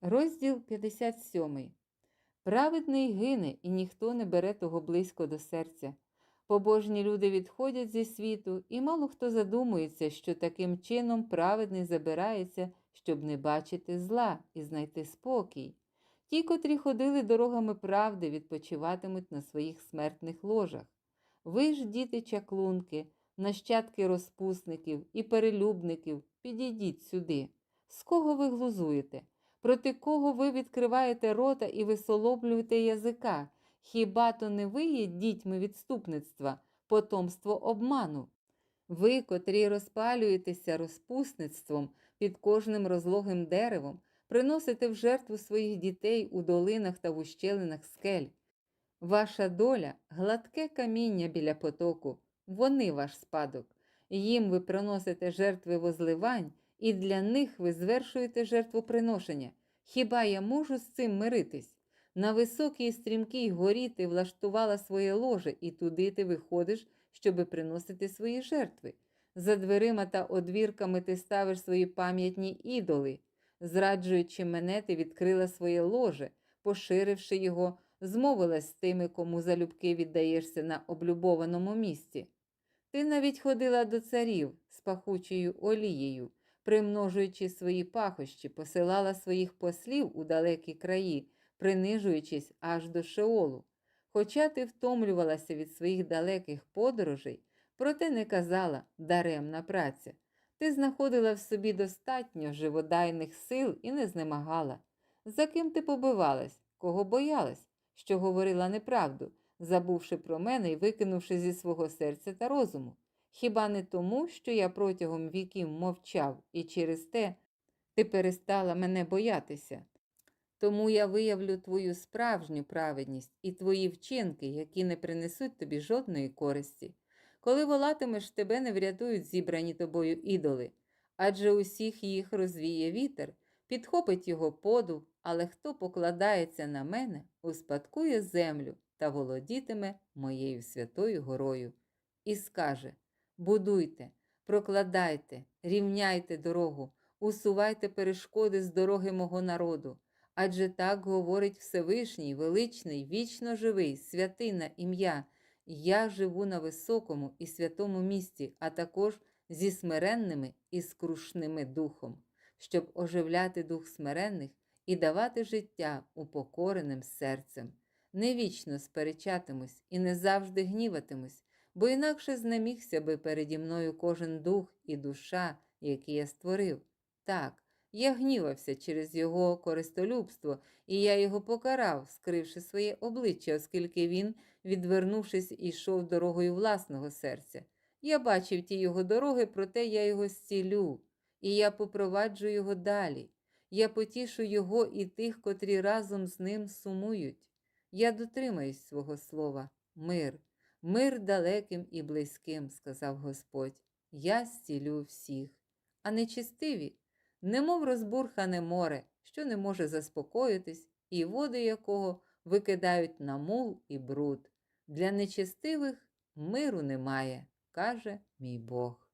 Розділ 57. Праведний гине, і ніхто не бере того близько до серця. Побожні люди відходять зі світу, і мало хто задумується, що таким чином праведний забирається, щоб не бачити зла і знайти спокій. Ті, котрі ходили дорогами правди, відпочиватимуть на своїх смертних ложах. Ви ж, діти чаклунки, нащадки розпусників і перелюбників, підійдіть сюди. З кого ви глузуєте? Проти кого ви відкриваєте рота і висолоблюєте язика? Хіба то не ви є дітьми відступництва, потомство обману? Ви, котрі розпалюєтеся розпусництвом під кожним розлогим деревом, приносите в жертву своїх дітей у долинах та в ущелинах скель. Ваша доля гладке каміння біля потоку, вони ваш спадок. Їм ви приносите жертви возливань, і для них ви звершуєте жертвоприношення. Хіба я можу з цим миритись? На високій стрімкій горі ти влаштувала своє ложе, і туди ти виходиш, щоби приносити свої жертви. За дверима та одвірками ти ставиш свої пам'ятні ідоли. Зраджуючи мене, ти відкрила своє ложе, поширивши його, змовилась з тими, кому залюбки віддаєшся на облюбованому місці. Ти навіть ходила до царів з пахучою олією, примножуючи свої пахощі, посилала своїх послів у далекі краї, принижуючись аж до Шеолу. Хоча ти втомлювалася від своїх далеких подорожей, проте не казала даремна праця. Ти знаходила в собі достатньо живодайних сил і не знемагала. За ким ти побивалась, кого боялась, що говорила неправду, забувши про мене і викинувши зі свого серця та розуму. Хіба не тому, що я протягом віків мовчав, і через те ти перестала мене боятися? Тому я виявлю твою справжню праведність і твої вчинки, які не принесуть тобі жодної користі. Коли волатимеш, тебе не врятують зібрані тобою ідоли, адже усіх їх розвіє вітер, підхопить його подув, але хто покладається на мене, успадкує землю та володітиме моєю святою горою. І скаже Будуйте, прокладайте, рівняйте дорогу, усувайте перешкоди з дороги мого народу. Адже так говорить Всевишній, величний, вічно живий, святий на ім'я. Я живу на високому і святому місці, а також зі смиренними і скрушними духом, щоб оживляти дух смиренних і давати життя упокореним серцем. Не вічно сперечатимусь і не завжди гніватимусь, бо інакше знемігся би переді мною кожен дух і душа, які я створив. Так, я гнівався через його користолюбство, і я його покарав, скривши своє обличчя, оскільки він, відвернувшись, ішов дорогою власного серця. Я бачив ті його дороги, проте я його зцілю, і я попроваджу його далі. Я потішу його і тих, котрі разом з ним сумують. Я дотримаюсь свого слова, мир, мир далеким і близьким, сказав Господь. Я зцілю всіх. А нечистиві немов розбурхане море, що не може заспокоїтись, і води якого викидають на мул і бруд. Для нечестивих миру немає, каже мій Бог.